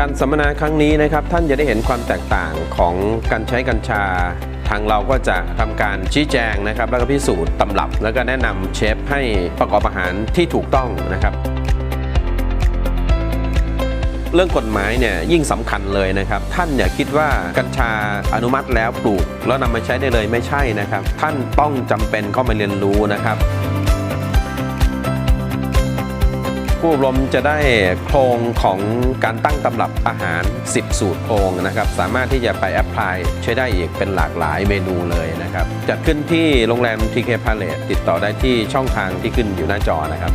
การสัมมนาครั้งนี้นะครับ ท่านจะได้เห็นความแตกต่างของการใช้กัญชา ทางเราก็จะทำการชี้แจงนะครับ แล้วก็พิสูจน์ตำรับ แล้วก็แนะนำเชฟให้ประกอบอาหารที่ถูกต้องนะครับเรื่องกฎหมายเนี่ยยิ่งสำคัญเลยนะครับ ท่านอย่าคิดว่ากัญชาอนุมัติแล้วปลูก แล้วนำมาใช้ได้เลยไม่ใช่นะครับ ท่านต้องจำเป็นเข้ามาเรียนรู้นะครับ ผู้อบรมจะได้โครงของการตั้งตำรับอาหาร 10 สูตรโครงนะครับ สามารถที่จะไปแอพพลายใช้ได้อีกเป็นหลากหลายเมนูเลยนะครับ จัดขึ้นที่โรงแรม TK Palace ติดต่อได้ที่ช่องทางที่ขึ้นอยู่หน้าจอนะครับ